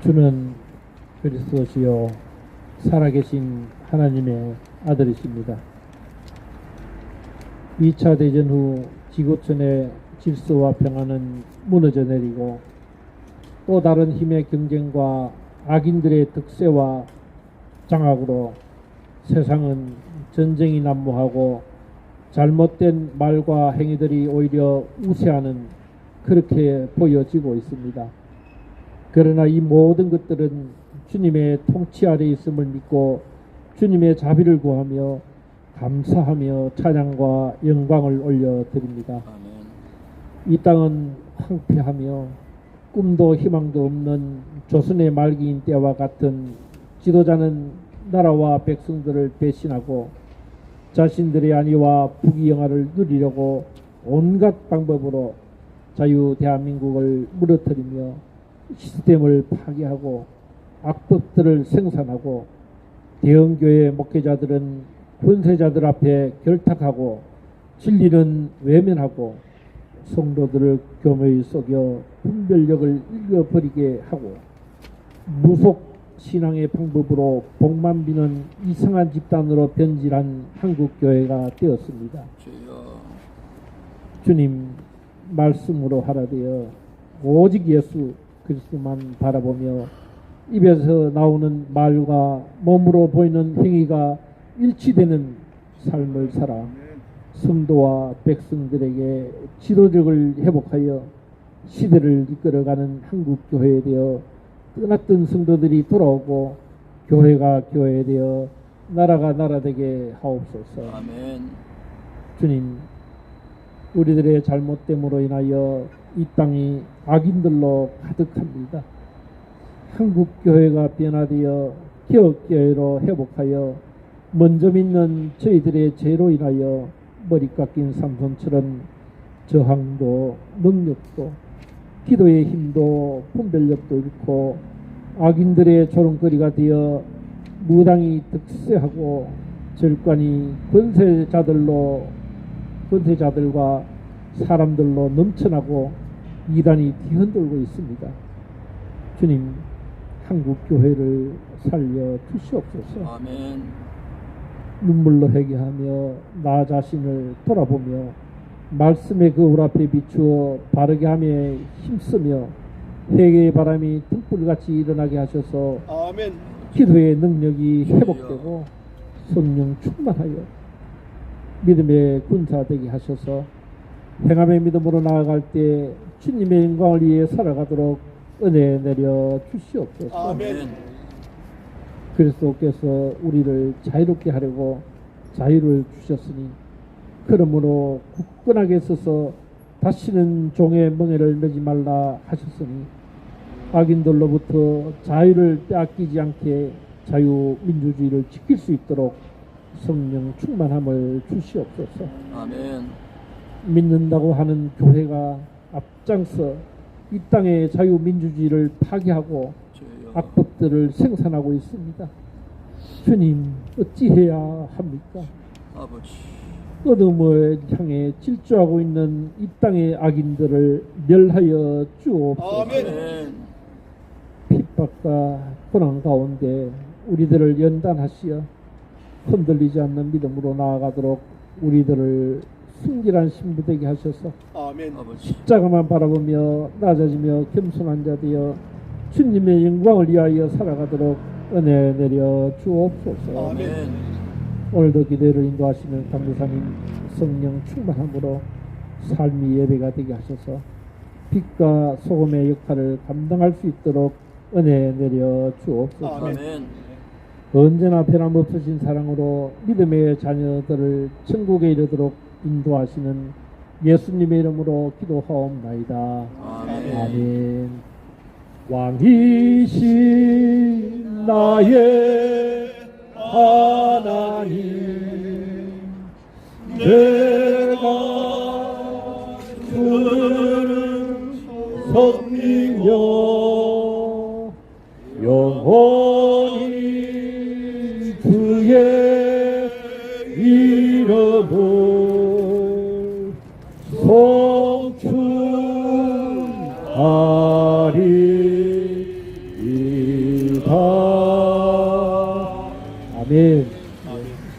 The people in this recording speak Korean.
주는 그리스도시요 살아계신 하나님의 아들이십니다. 2차 대전 후 지구촌의 질서와 평화는 무너져 내리고 또 다른 힘의 경쟁과 악인들의 득세와 장악으로 세상은 전쟁이 난무하고 잘못된 말과 행위들이 오히려 우세하는 그렇게 보여지고 있습니다. 그러나 이 모든 것들은 주님의 통치 아래 있음을 믿고 주님의 자비를 구하며 감사하며 찬양과 영광을 올려드립니다. 아멘. 이 땅은 황폐하며 꿈도 희망도 없는 조선의 말기인 때와 같은 지도자는 나라와 백성들을 배신하고 자신들의 안위와 부귀영화를 누리려고 온갖 방법으로 자유 대한민국을 무너뜨리며 시스템을 파괴하고 악법들을 생산하고 대형교회 목회자들은 권세자들 앞에 결탁하고 진리는 외면하고 성도들을 교묘히 속여 분별력을 잃어버리게 하고 무속 신앙의 방법으로 복만 비는 이상한 집단으로 변질한 한국 교회가 되었습니다. 주여. 주님 말씀으로 하라 되어 오직 예수 그리스도만 바라보며 입에서 나오는 말과 몸으로 보이는 행위가 일치되는 삶을 살아 성도와 백성들에게 지도력을 회복하여 시대를 이끌어가는 한국 교회에 되어 떠났던 성도들이 돌아오고 교회가 교회 되어 나라가 나라 되게 하옵소서. 아멘. 주님, 우리들의 잘못됨으로 인하여 이 땅이 악인들로 가득합니다. 한국 교회가 변화되어 기업 교회로 회복하여 먼저 믿는 저희들의 죄로 인하여 머리 깎인 삼손처럼 저항도 능력도 기도의 힘도 분별력도 잃고 악인들의 조롱거리가 되어 무당이 득세하고 절관이 권세자들로 권세자들과 사람들로 넘쳐나고 이단이 뒤흔들고 있습니다. 주님, 한국 교회를 살려 주시옵소서. 아멘. 눈물로 회개하며 나 자신을 돌아보며 말씀의 거울 앞에 비추어 바르게 함에 힘쓰며 회개의 바람이 등불같이 일어나게 하셔서 아멘. 기도의 능력이 회복되고 성령 충만하여 믿음의 군사 되게 하셔서 행함의 믿음으로 나아갈 때 주님의 영광을 위해 살아가도록 은혜 내려 주시옵소서. 아멘. 그리스도께서 우리를 자유롭게 하려고 자유를 주셨으니 그러므로 굳건하게 서서 다시는 종의 멍에를 매지 말라 하셨으니 악인들로부터 자유를 빼앗기지 않게 자유민주주의를 지킬 수 있도록 성령 충만함을 주시옵소서. 아멘. 믿는다고 하는 교회가 앞장서 이 땅의 자유민주주의를 파괴하고. 악법들을 생산하고 있습니다. 주님 어찌해야 합니까? 아버지. 어둠을 향해 질주하고 있는 이 땅의 악인들을 멸하여 주옵소서. 아멘. 핍박과 고난 가운데 우리들을 연단하시어 흔들리지 않는 믿음으로 나아가도록 우리들을 순결한 신부 되게 하셔서 아멘. 아버지. 십자가만 바라보며 낮아지며 겸손한 자 되어 주님의 영광을 위하여 살아가도록 은혜 내려 주옵소서. 아멘. 오늘도 기도를 인도하시는 강도사님 성령 충만함으로 삶이 예배가 되게 하셔서 빛과 소금의 역할을 감당할 수 있도록 은혜 내려 주옵소서. 아멘. 언제나 변함없으신 사랑으로 믿음의 자녀들을 천국에 이르도록 인도하시는 예수님의 이름으로 기도하옵나이다. 아멘. 아멘. 왕이신 나의 하나님, 내가 주를 섬기며 영원 Oh.